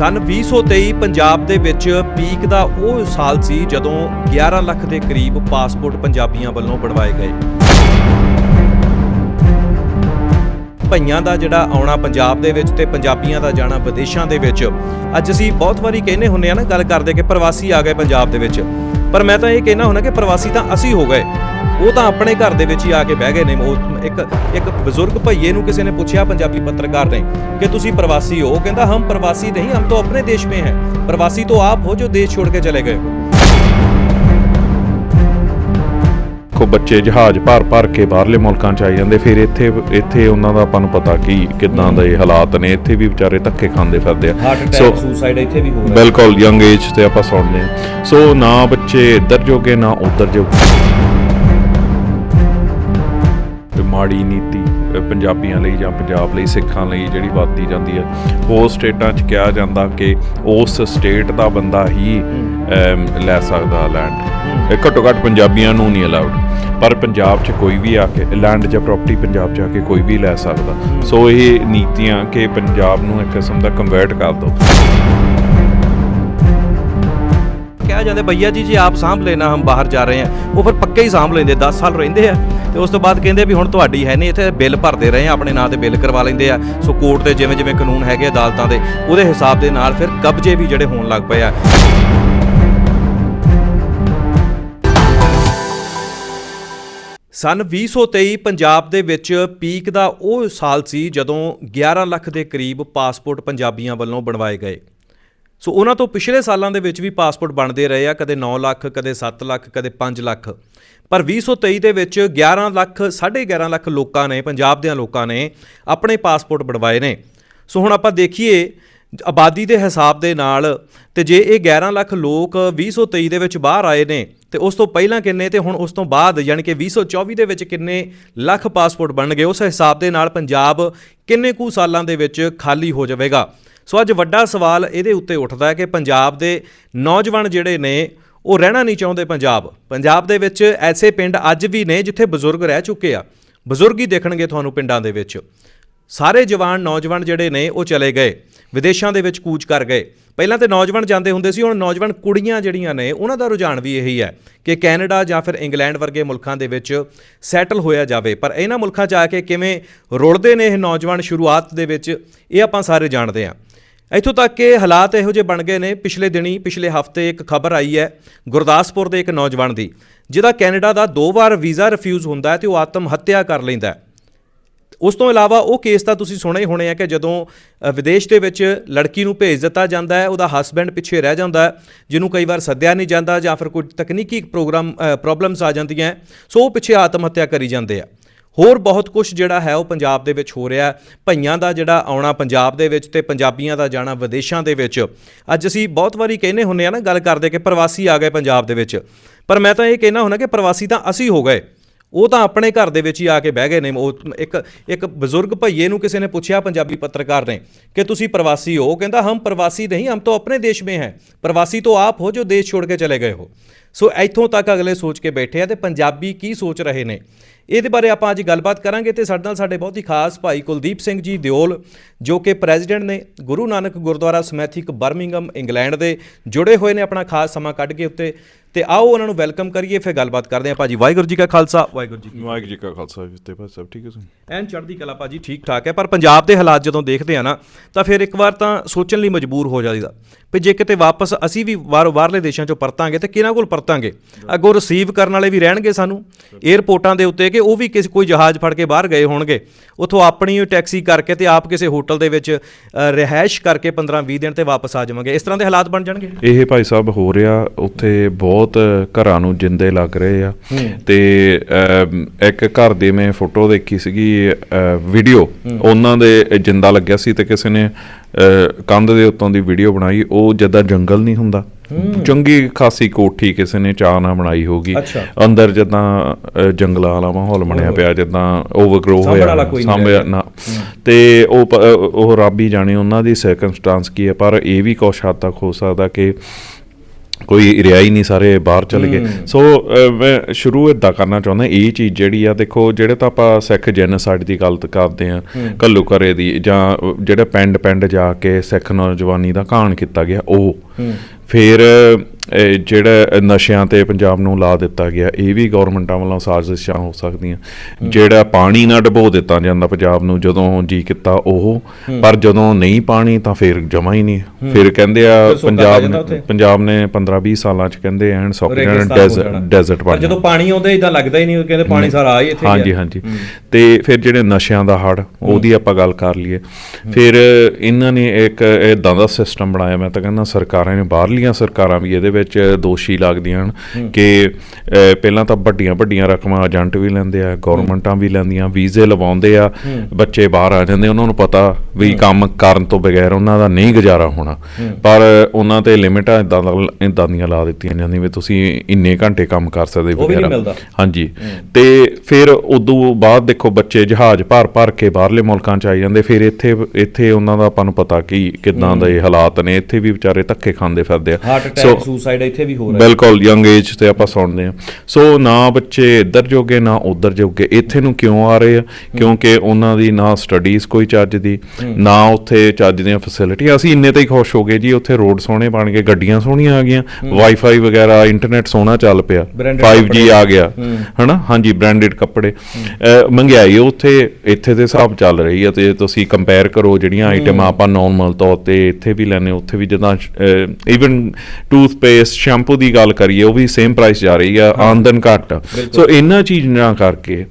ਸਨ। 2023 ਪੰਜਾਬ ਦੇ ਵਿੱਚ ਪੀਕ ਦਾ ਉਹ ਸਾਲ ਸੀ ਜਦੋਂ 11 ਲੱਖ ਦੇ ਕਰੀਬ ਪਾਸਪੋਰਟ ਪੰਜਾਬੀਆਂ ਵੱਲੋਂ ਬਣਵਾਏ ਗਏ। ਭਈਆਂ ਦਾ ਜਿਹੜਾ ਆਉਣਾ ਪੰਜਾਬ ਦੇ ਵਿੱਚ ਤੇ ਪੰਜਾਬੀਆਂ ਦਾ ਜਾਣਾ ਵਿਦੇਸ਼ਾਂ ਦੇ ਵਿੱਚ। ਅੱਜ ਅਸੀਂ ਬਹੁਤ ਵਾਰੀ ਕਹਿੰਦੇ ਹੁੰਨੇ ਆ ਨਾ, ਗੱਲ ਕਰਦੇ ਕਿ ਪ੍ਰਵਾਸੀ ਆ ਗਏ ਪੰਜਾਬ ਦੇ ਵਿੱਚ। ਪਰ ਮੈਂ ਤਾਂ ਇਹ ਕਹਿਣਾ ਹੁੰਦਾ ਕਿ ਪ੍ਰਵਾਸੀ ਤਾਂ ਅਸੀਂ ਹੋ ਗਏ। ਉਹ ਤਾਂ ਆਪਣੇ ਘਰ ਦੇ ਵਿੱਚ ਹੀ ਆ ਕੇ ਬਹਿ ਗਏ ਨੇ। ਉਹ ਇੱਕ ਇੱਕ ਬਜ਼ੁਰਗ ਭਈਏ ਨੂੰ ਕਿਸੇ ਨੇ ਪੁੱਛਿਆ, ਪੰਜਾਬੀ ਪੱਤਰਕਾਰ ਨੇ, ਕਿ ਤੁਸੀਂ ਪ੍ਰਵਾਸੀ ਹੋ? ਕਹਿੰਦਾ, ਹਮ ਪ੍ਰਵਾਸੀ ਨਹੀਂ, ਹਮ ਤਾਂ ਆਪਣੇ ਦੇਸ਼ ਮੇ ਹੈ। ਪ੍ਰਵਾਸੀ ਤੋਂ ਆਪ ਹੋ ਜੋ ਦੇਸ਼ ਛੋੜ ਕੇ ਚਲੇ ਗਏ। ਕੋ ਬੱਚੇ ਜਹਾਜ਼ ਭਰ ਭਰ ਕੇ ਬਾਹਰਲੇ ਮੁਲਕਾਂ ਚ ਆਈ ਜਾਂਦੇ ਫਿਰ ਇੱਥੇ ਇੱਥੇ ਉਹਨਾਂ ਦਾ ਆਪਾਂ ਨੂੰ ਪਤਾ ਕੀ ਕਿਦਾਂ ਦੇ ਹਾਲਾਤ ਨੇ ਇੱਥੇ ਵੀ ਵਿਚਾਰੇ ਧੱਕੇ ਖਾਂਦੇ ਫਿਰਦੇ ਆ। ਸੋ ਸੁਸਾਈਡ ਇੱਥੇ ਵੀ ਹੋ ਰਿਹਾ। ਬਿਲਕੁਲ ਯੰਗ ਏਜ ਤੇ ਆਪਾਂ ਸੁਣਦੇ ਆ ਸੋ ਨਾ ਬੱਚੇ ਇੱਧਰ ਜੋਗੇ ਨਾ ਉੱਧਰ ਜੋਗੇ। ਤੇ ਮਾੜੀ ਨੀਤੀ ਪੰਜਾਬੀਆਂ ਲਈ ਜਾਂ ਪੰਜਾਬ ਲਈ ਸਿੱਖਾਂ ਲਈ ਜਿਹੜੀ ਵਰਤੀ ਜਾਂਦੀ ਹੈ ਹੋਰ ਸਟੇਟਾਂ 'ਚ ਕਿਹਾ ਜਾਂਦਾ ਕਿ ਉਸ ਸਟੇਟ ਦਾ ਬੰਦਾ ਹੀ ਲੈ ਸਕਦਾ ਲੈਂਡ ਘੱਟੋ ਘੱਟ ਪੰਜਾਬੀਆਂ ਨੂੰ ਨਹੀਂ ਅਲਾਉਡ ਪਰ ਪੰਜਾਬ 'ਚ ਕੋਈ ਵੀ ਆ ਕੇ ਲੈਂਡ ਜਾਂ ਪ੍ਰਾਪਰਟੀ ਪੰਜਾਬ 'ਚ ਆ ਕੇ ਕੋਈ ਵੀ ਲੈ ਸਕਦਾ। ਸੋ ਇਹ ਨੀਤੀਆਂ ਕਿ ਪੰਜਾਬ ਨੂੰ ਇੱਕ ਕਿਸਮ ਦਾ ਕਨਵਰਟ ਕਰ ਦੋ। ਕਿਹਾ ਜਾਂਦੇ ਭਈਆ ਜੀ ਜੀ ਆਪ ਸਾਂਭ ਲੈਣਾ ਹਮ ਬਾਹਰ ਜਾ ਰਹੇ ਹਾਂ। ਉਹ ਫਿਰ ਪੱਕੇ ਹੀ ਸਾਂਭ ਲੈਂਦੇ 10 ਸਾਲ ਰਹਿੰਦੇ ਆ। ਤੇ ਉਸ ਤੋਂ ਬਾਅਦ ਕਹਿੰਦੇ ਵੀ ਹੁਣ ਤੁਹਾਡੀ ਹੈ ਨਹੀਂ, ਇੱਥੇ ਬਿੱਲ ਭਰਦੇ ਰਹੇ ਆ, ਆਪਣੇ ਨਾਂ ਤੇ ਬਿੱਲ ਕਰਵਾ ਲੈਂਦੇ ਆ। ਸੋ ਕੋਰਟ ਦੇ ਜਿਵੇਂ ਜਿਵੇਂ ਕਾਨੂੰਨ ਹੈਗੇ ਅਦਾਲਤਾਂ ਦੇ, ਉਹਦੇ ਹਿਸਾਬ ਦੇ ਨਾਲ ਫਿਰ ਕਬਜ਼ੇ ਵੀ ਜਿਹੜੇ ਹੋਣ ਲੱਗ ਪਏ ਆ। ਸਨ 2023 ਪੰਜਾਬ ਦੇ ਵਿੱਚ ਪੀਕ ਦਾ ਉਹ ਸਾਲ ਸੀ ਜਦੋਂ 11 ਲੱਖ ਦੇ ਕਰੀਬ ਪਾਸਪੋਰਟ ਪੰਜਾਬੀਆਂ ਵੱਲੋਂ ਬਣਵਾਏ ਗਏ। ਸੋ ਉਹਨਾਂ ਤੋਂ ਪਿਛਲੇ ਸਾਲਾਂ ਦੇ ਵਿੱਚ ਵੀ ਪਾਸਪੋਰਟ ਬਣਦੇ ਰਹੇ ਆ, ਕਦੇ 9 ਲੱਖ, ਕਦੇ 7 ਲੱਖ, ਕਦੇ 5 ਲੱਖ। ਪਰ 2023 ਦੇ ਵਿੱਚ 11 ਲੱਖ 11.5 ਲੱਖ ਲੋਕਾਂ ਨੇ, ਪੰਜਾਬ ਦੇ ਲੋਕਾਂ ਨੇ ਆਪਣੇ ਪਾਸਪੋਰਟ ਬਣਵਾਏ ਨੇ। ਸੋ ਹੁਣ ਆਪਾਂ ਦੇਖੀਏ ਆਬਾਦੀ ਦੇ ਹਿਸਾਬ ਦੇ ਨਾਲ ਤੇ ਜੇ ਇਹ 11 ਲੱਖ ਲੋਕ 2023 ਦੇ ਵਿੱਚ ਬਾਹਰ ਆਏ ਨੇ ਤੇ ਉਸ ਤੋਂ ਪਹਿਲਾਂ ਕਿੰਨੇ ਤੇ ਹੁਣ ਉਸ ਤੋਂ ਬਾਅਦ ਯਾਨੀ ਕਿ 2024 ਦੇ ਵਿੱਚ ਕਿੰਨੇ ਲੱਖ ਪਾਸਪੋਰਟ ਬਣ ਗਏ ਉਸ ਹਿਸਾਬ ਦੇ ਨਾਲ ਪੰਜਾਬ ਕਿੰਨੇ ਕੁ ਸਾਲਾਂ ਦੇ ਵਿੱਚ ਖਾਲੀ ਹੋ ਜਾਵੇਗਾ। ਸੋ ਅੱਜ ਵੱਡਾ ਸਵਾਲ ਇਹਦੇ ਉੱਤੇ ਉੱਠਦਾ ਹੈ ਕਿ ਪੰਜਾਬ ਦੇ ਨੌਜਵਾਨ ਜਿਹੜੇ ਨੇ ਉਹ ਰਹਿਣਾ ਨਹੀਂ ਚਾਹੁੰਦੇ ਪੰਜਾਬ। ਪੰਜਾਬ ਦੇ ਵਿੱਚ ਐਸੇ ਪਿੰਡ ਅੱਜ ਵੀ ਨੇ ਜਿੱਥੇ ਬਜ਼ੁਰਗ ਰਹਿ ਚੁੱਕੇ ਆ। ਬਜ਼ੁਰਗ ਹੀ ਦੇਖਣਗੇ ਤੁਹਾਨੂੰ ਪਿੰਡਾਂ ਦੇ ਵਿੱਚ। ਸਾਰੇ ਜਵਾਨ, ਨੌਜਵਾਨ ਜਿਹੜੇ ਨੇ, ਉਹ ਚਲੇ ਗਏ। ਵਿਦੇਸ਼ਾਂ ਦੇ ਵਿੱਚ ਕੂਚ ਕਰ ਗਏ। ਪਹਿਲਾਂ ਤੇ ਨੌਜਵਾਨ ਜਾਂਦੇ ਹੁੰਦੇ ਸੀ, ਹੁਣ ਨੌਜਵਾਨ ਕੁੜੀਆਂ ਜਿਹੜੀਆਂ ਨੇ, ਉਹਨਾਂ ਦਾ ਰੁਝਾਨ ਵੀ ਇਹੀ ਹੈ ਕਿ ਕੈਨੇਡਾ ਜਾਂ ਫਿਰ ਇੰਗਲੈਂਡ ਵਰਗੇ ਮੁਲਕਾਂ ਦੇ ਵਿੱਚ ਸੈਟਲ ਹੋਇਆ ਜਾਵੇ। ਪਰ ਇਹਨਾਂ ਮੁਲਕਾਂ 'ਚ ਆ ਕੇ ਕਿਵੇਂ ਰੁੜਦੇ ਨੇ ਇਹ ਨੌਜਵਾਨ ਸ਼ੁਰੂਆਤ ਦੇ ਵਿੱਚ, ਇਹ ਆਪਾਂ ਸਾਰੇ ਜਾਣਦੇ ਹਾਂ। ਇੱਥੋਂ ਤੱਕ ਕਿ ਹਾਲਾਤ ਇਹੋ ਜਿਹੇ ਬਣ ਗਏ ਨੇ। ਪਿਛਲੇ ਦਿਨੀ, ਪਿਛਲੇ ਹਫ਼ਤੇ ਇੱਕ ਖਬਰ ਆਈ ਹੈ ਗੁਰਦਾਸਪੁਰ ਦੇ ਇੱਕ ਨੌਜਵਾਨ ਦੀ, ਜਿਹਦਾ ਕੈਨੇਡਾ ਦਾ ਦੋ ਵਾਰ ਵੀਜ਼ਾ ਰਿਫਿਊਜ਼ ਹੁੰਦਾ ਹੈ ਤੇ ਉਹ ਆਤਮ ਹੱਤਿਆ ਕਰ ਲੈਂਦਾ ਹੈ। ਉਸ ਤੋਂ ਇਲਾਵਾ ਉਹ ਕੇਸ ਤਾਂ ਤੁਸੀਂ ਸੁਣੇ ਹੀ ਹੋਣੇ ਆ ਕਿ ਜਦੋਂ ਵਿਦੇਸ਼ ਦੇ ਵਿੱਚ ਲੜਕੀ ਨੂੰ ਭੇਜ ਦਿੱਤਾ ਜਾਂਦਾ ਹੈ, ਉਹਦਾ ਹਸਬੈਂਡ ਪਿੱਛੇ ਰਹਿ ਜਾਂਦਾ ਹੈ, ਜਿਹਨੂੰ ਕਈ ਵਾਰ ਸੱਦਿਆ ਨਹੀਂ ਜਾਂਦਾ ਜਾਂ ਫਿਰ ਕੋਈ ਤਕਨੀਕੀ ਪ੍ਰੋਗਰਾਮ ਪ੍ਰੋਬਲਮਸ ਆ ਜਾਂਦੀਆਂ ਸੋ ਉਹ ਪਿੱਛੇ ਆਤਮ ਹੱਤਿਆ ਕਰੀ ਜਾਂਦੇ ਆ। ਹੋਰ ਬਹੁਤ ਕੁਝ ਜਿਹੜਾ ਹੈ ਉਹ ਪੰਜਾਬ ਦੇ ਵਿੱਚ ਹੋ ਰਿਹਾ ਭਈਆਂ ਦਾ ਜਿਹੜਾ ਆਉਣਾ ਪੰਜਾਬ ਦੇ ਵਿੱਚ ਤੇ ਪੰਜਾਬੀਆਂ ਦਾ ਜਾਣਾ ਵਿਦੇਸ਼ਾਂ ਦੇ ਵਿੱਚ। ਅੱਜ ਅਸੀਂ ਬਹੁਤ ਵਾਰੀ ਕਹਿੰਦੇ ਹੁੰਨੇ ਆ ਨਾ, ਗੱਲ ਕਰਦੇ ਕਿ ਪ੍ਰਵਾਸੀ ਆ ਗਏ ਪੰਜਾਬ ਦੇ ਵਿੱਚ। ਪਰ ਮੈਂ ਤਾਂ ਇਹ ਕਹਿਣਾ ਹੁੰਦਾ ਕਿ ਪ੍ਰਵਾਸੀ ਤਾਂ ਅਸੀਂ ਹੋ ਗਏ। ਉਹ ਤਾਂ ਆਪਣੇ ਘਰ ਦੇ ਵਿੱਚ ਹੀ ਆ ਕੇ ਬਹਿ ਗਏ ਨੇ। ਉਹ ਇੱਕ ਇੱਕ ਬਜ਼ੁਰਗ ਭਈਏ ਨੂੰ ਕਿਸੇ ਨੇ ਪੁੱਛਿਆ ਪੰਜਾਬੀ ਪੱਤਰਕਾਰ ਨੇ ਕਿ ਤੁਸੀਂ ਪ੍ਰਵਾਸੀ ਹੋ। ਕਹਿੰਦਾ, ਹਮ ਪ੍ਰਵਾਸੀ ਨਹੀਂ, ਹਮ ਤਾਂ ਆਪਣੇ ਦੇਸ਼ ਮੇ ਹੈ। ਪ੍ਰਵਾਸੀ ਤੋਂ ਆਪ ਹੋ ਜੋ ਦੇਸ਼ ਛੋੜ ਕੇ ਚਲੇ ਗਏ ਹੋ। ਸੋ ਇੱਥੋਂ ਤੱਕ ਅਗਲੇ ਸੋਚ ਕੇ ਬੈਠੇ ਆ ਤੇ ਪੰਜਾਬੀ ਕੀ ਸੋਚ ਰਹੇ ਨੇ? ਇਹਦੇ ਬਾਰੇ ਆਪਾਂ ਅੱਜ ਗੱਲਬਾਤ ਕਰਾਂਗੇ ਤੇ ਸਾਡੇ ਨਾਲ ਸਾਡੇ ਬਹੁਤ ਹੀ ਖਾਸ ਭਾਈ ਕੁਲਦੀਪ ਸਿੰਘ ਜੀ ਦਿਓਲ, ਜੋ ਕਿ ਪ੍ਰੈਜ਼ੀਡੈਂਟ ਨੇ Guru Nanak Gurdwara Smethwick Birmingham England ਦੇ ਜੁੜੇ ਹੋਏ ਨੇ, ਆਪਣਾ ਖਾਸ ਸਮਾਂ ਕੱਢ ਕੇ ਉੱਤੇ। ਤੇ ਆਓ ਉਹਨਾਂ ਨੂੰ ਵੈਲਕਮ ਕਰੀਏ ਫਿਰ ਗੱਲਬਾਤ ਕਰਦੇ ਹਾਂ। ਭਾਜੀ ਵਾਹਿਗੁਰੂ ਜੀ ਕਾ ਖਾਲਸਾ। ਵਾਹਿਗੁਰੂ ਜੀ ਕੀ ਵਾਹਿਗੁਰੂ ਜੀ ਕਾ ਖਾਲਸਾ ਜੀ ਤੇ ਸਭ ਠੀਕ ਹੈ ਜੀ ਐਨ ਚੜ੍ਹਦੀ ਕਲਾ ਭਾਜੀ ਠੀਕ ਠਾਕ ਹੈ। ਪਰ ਪੰਜਾਬ ਦੇ ਹਾਲਾਤ ਜਦੋਂ ਦੇਖਦੇ ਆ ਨਾ ਤਾਂ ਫਿਰ ਇੱਕ ਵਾਰ ਤਾਂ ਸੋਚਣ ਲਈ ਮਜਬੂਰ ਹੋ ਜਾਈਦਾ ਵੀ ਜੇ ਕਿਤੇ ਵਾਪਸ ਅਸੀਂ ਵੀ ਬਾਹਰ ਬਾਹਰਲੇ ਦੇਸ਼ਾਂ ਚੋਂ ਪਰਤਾਂਗੇ ਤੇ ਕਿਹਨਾਂ ਕੋਲ ਪਰਤਾਂਗੇ? ਅੱਗੋਂ ਰਿਸੀਵ ਕਰਨ ਵਾਲੇ ਵੀ ਰਹਿਣਗੇ ਸਾਨੂੰ। 에ਅਰਪੋਰਟਾਂ ਦੇ ਉੱਤੇ ਕਿ ਉਹ ਵੀ ਕਿਸੇ ਕੋਈ ਜਹਾਜ਼ ਫੜ ਕੇ ਬਾਹਰ ਗਏ ਹੋਣਗੇ। ਉਥੋਂ ਆਪਣੀ ਟੈਕਸੀ ਕਰਕੇ ਤੇ ਆਪ ਕਿਸੇ ਹੋਟਲ ਦੇ ਵਿੱਚ ਰਿਹਾਇਸ਼ ਕਰਕੇ 15-20 ਦਿਨ ਤੇ ਵਾਪਸ ਆ ਜਾਵਾਂਗੇ। ਇਸ ਤਰ੍ਹਾਂ ਦੇ ਹਾਲਾਤ ਬਣ ਜਾਣਗੇ? ਇਹ ਭਾਈ ਸਾਹਿਬ ਹੋ ਰਿਹਾ ਉੱਥੇ ਬਹੁਤ ਘਰਾਂ ਨੂੰ ਜਿੰਦੇ ਲੱਗ ਰਹੇ ਆ। ਤੇ ਇੱਕ ਘਰ ਦੀ ਮੈਂ ਫੋਟੋ ਦੇਖੀ ਸੀਗੀ ਵੀਡੀਓ। ਉਹਨਾਂ ਦੇ ਜਿੰਦਾ ਲੱਗਿਆ ਸੀ ਤੇ ਕਿਸੇ ਨੇ ਕੰਧ ਦੇ ਉੱਤੋਂ ਦੀ ਵੀਡੀਓ ਬਣਾਈ। ਉਹ ਜਦਾਂ ਜੰਗਲ ਨਹੀਂ ਹੁੰਦਾ। ਚੰਗੀ ਖਾਸੀ ਕੋਠੀ ਕਿਸੇ ਨੇ ਚਾਹ ਨਾਲ ਬਣਾਈ ਹੋਗੀ। ਅੰਦਰ ਜਦਾਂ ਜੰਗਲਾਂ ਵਾਲਾ ਮਾਹੌਲ ਬਣਿਆ ਪਿਆ ਜਦਾਂ ਓਵਰਗਰੋ ਹੋਇਆ। ਸਾਂਭਿਆ ਨਾ। ਤੇ ਉਹ ਉਹ ਰੱਬ ਜਾਣੇ ਉਹਨਾਂ ਦੀ ਸਰਕਮਸਟੈਂਸ ਕੀ ਹੈ? ਪਰ ਇਹ ਵੀ ਕੁਛ ਹੱਦ ਤੱਕ ਹੋ ਸਕਦਾ ਕਿ ਕੋਈ ਰਿਹਾ ਹੀ ਨਹੀਂ ਸਾਰੇ ਬਾਹਰ ਚਲੇ ਗਏ। ਸੋ ਮੈਂ ਸ਼ੁਰੂ ਇਦਾਂ ਕਰਨਾ ਚਾਹੁੰਦਾ ਇਹ ਚੀਜ਼ ਜਿਹੜੀ ਆ ਦੇਖੋ ਜਿਹੜੇ ਤਾਂ ਆਪਾਂ ਸਿੱਖ ਜੈਨੋਸਾਈਡ ਦੀ ਗੱਲ ਕਰਦੇ ਆ ਕੱਲੂ ਕਰੇ ਦੀ ਜਾਂ ਜਿਹੜੇ ਪਿੰਡ ਪਿੰਡ ਜਾ ਕੇ ਸਿੱਖ ਨੌਜਵਾਨੀ ਦਾ ਘਾਣ ਕੀਤਾ ਗਿਆ ਉਹ। ਫਿਰ ਜਿਹੜਾ ਨਸ਼ਿਆਂ ਤੇ ਪੰਜਾਬ ਨੂੰ ਲਾ ਦਿੱਤਾ ਗਿਆ ਇਹ ਵੀ ਗਵਰਨਮੈਂਟਾਂ ਵੱਲੋਂ ਸਾਜ਼ਿਸ਼ਾਂ ਹੋ ਸਕਦੀਆਂ। ਜਿਹੜਾ ਪਾਣੀ ਨਾ ਡਬੋ ਦਿੱਤਾ ਜਾਂਦਾ ਪੰਜਾਬ ਨੂੰ ਜਦੋਂ ਜੀ ਕੀਤਾ ਉਹ ਪਰ ਜਦੋਂ ਨਹੀਂ ਪਾਣੀ ਤਾਂ ਫਿਰ ਜਮਾ ਹੀ ਨਹੀਂ। ਫਿਰ ਕਹਿੰਦੇ ਆ ਪੰਜਾਬ। ਪੰਜਾਬ ਨੇ 15-20 ਸਾਲਾਂ ਚ ਕਹਿੰਦੇ ਐਨ ਸੁੱਕ ਜਾਣਾ ਰੇਗਿਸਤਾਨ ਹੋ ਡੈਜ਼ਰਟ ਬਣ ਜਦੋਂ ਪਾਣੀ ਆਉਂਦਾ ਇਦਾਂ ਲੱਗਦਾ ਹੀ ਨਹੀਂ ਕਹਿੰਦੇ ਪਾਣੀ ਸਾਰਾ ਆ ਹੀ ਇੱਥੇ। ਹਾਂਜੀ ਹਾਂਜੀ। ਤੇ ਫਿਰ ਜਿਹੜੇ ਨਸ਼ਿਆਂ ਦਾ ਹੜ ਉਹਦੀ ਆਪਾਂ ਗੱਲ ਕਰ ਲਈਏ। ਫਿਰ ਇਹਨਾਂ ਨੇ ਇੱਕ ਇਦਾਂ ਦਾ ਸਿਸਟਮ ਬਣਾਇਆ ਮੈਂ ਤਾਂ ਕਹਿੰਦਾ ਸਰਕਾਰਾਂ ਨੇ ਬਾਹਰਲੀਆਂ ਸਰਕਾਰਾਂ ਵੀ ਇਹਦੇ ਵਿੱਚ ਦੋਸ਼ੀ ਲੱਗਦੀਆਂ ਹਨ। ਕਿ ਪਹਿਲਾਂ ਤਾਂ ਵੱਡੀਆਂ ਵੱਡੀਆਂ ਰਕਮਾਂ ਏਜੰਟ ਵੀ ਲੈਂਦੇ ਆ ਗਵਰਨਮੈਂਟਾਂ ਵੀ ਲੈਂਦੀਆਂ ਵੀਜ਼ੇ ਲਵਾਉਂਦੇ ਆ ਬੱਚੇ ਬਾਹਰ ਆ ਜਾਂਦੇ ਉਹਨਾਂ ਨੂੰ ਪਤਾ ਵੀ ਕੰਮ ਕਰਨ ਤੋਂ ਬਗੈਰ ਉਹਨਾਂ ਦਾ ਨਹੀਂ ਗੁਜ਼ਾਰਾ ਹੋਣਾ। ਪਰ ਉਹਨਾਂ ਤੇ ਲਿਮਿਟਾਂ ਇਦਾਂ ਇਦਾਂ ਦੀਆਂ ਲਾ ਦਿੱਤੀਆਂ ਜਾਂਦੀਆਂ ਵੀ ਤੁਸੀਂ ਇੰਨੇ ਘੰਟੇ ਕੰਮ ਕਰ ਸਕਦੇ ਵਗੈਰਾ। ਹਾਂਜੀ। ਤੇ ਫਿਰ ਉਦੋਂ ਬਾਅਦ ਦੇਖੋ ਬੱਚੇ ਜਹਾਜ਼ ਭਰ ਭਰ ਕੇ ਬਾਹਰਲੇ ਮੁਲਕਾਂ ਚ ਆਈ ਜਾਂਦੇ ਫਿਰ ਇੱਥੇ ਇੱਥੇ ਉਹਨਾਂ ਦਾ ਆਪਾਂ ਨੂੰ ਪਤਾ ਕੀ ਕਿਦਾਂ ਦੇ ਹਾਲਾਤ ਨੇ ਇੱਥੇ ਵੀ ਵਿਚਾਰੇ ਧੱਕੇ ਖਾਂਦੇ ਫਿਰਦੇ ਆ। ਅਟੈਕ ਸੁਸਾਈਡ ਇੱਥੇ ਵੀ ਹੋ ਰਿਹਾ ਬਿਲਕੁਲ ਯੰਗ ਏਜ ਤੇ ਆਪਾਂ ਸੁਣਦੇ ਆ ਸੋ ਨਾ ਬੱਚੇ ਇੱਧਰ ਜੋਗੇ ਨਾ ਉੱਧਰ ਜੋਗੇ। ਇੱਥੇ ਨੂੰ ਕਿਉਂ ਆ ਰਹੇ ਆ? ਕਿਉਂਕਿ ਉਹਨਾਂ ਦੀ ਨਾ ਸਟੱਡੀਜ਼ ਕੋਈ ਚੱਜ ਦੀ ਨਾ ਉੱਥੇ ਚੱਜ ਦੀਆਂ ਫੈਸਿਲਿਟੀਆਂ ਅਸੀਂ ਇੰਨੇ ਤੇ ਹੀ ਖੁਸ਼ ਹੋ ਗਏ ਜੀ ਉੱਥੇ ਰੋਡ ਸੋਹਣੇ ਬਣ ਗਏ ਗੱਡੀਆਂ ਸੋਹਣੀਆਂ ਆ ਗਈਆਂ। ਵਾਈਫਾਈ ਵਗੈਰਾ ਇੰਟਰਨੈਟ ਸੋਹਣਾ ਚੱਲ ਪਿਆ। Branded 5G ਆ ਗਿਆ। ਹਨਾ? ਹਾਂਜੀ ਬ੍ਰਾਂਡਡ ਕੱਪੜੇ। ਮਹਿੰਗਾਈ ਉੱਥੇ ਇੱਥੇ ਦੇ ਹਿਸਾਬ ਚੱਲ ਰਹੀ ਹੈ ਤੇ ਤੁਸੀਂ ਕੰਪੇਅਰ ਕਰੋ ਜਿਹੜੀਆਂ ਆਈਟਮਾਂ ਆਪਾਂ ਨਾਰਮਲ ਤੌਰ ਤੇ ਇੱਥੇ ਵੀ ਲੈਨੇ ਉੱਥੇ ਵੀ ਜਿੱਦਾਂ ਇਵਨ ਟੂਥਪੇਸਟ ਸ਼ੈਂਪੂ ਦੀ ਗੱਲ ਕਰੀਏ ਉਹ ਵੀ ਸੇਮ ਪ੍ਰਾਈਸ ਜਾ ਰਹੀ ਆ ਆਮਦਨ ਘੱਟ। ਸੋ ਇਹਨਾਂ ਚੀਜ਼ਾਂ ਕਰਕੇ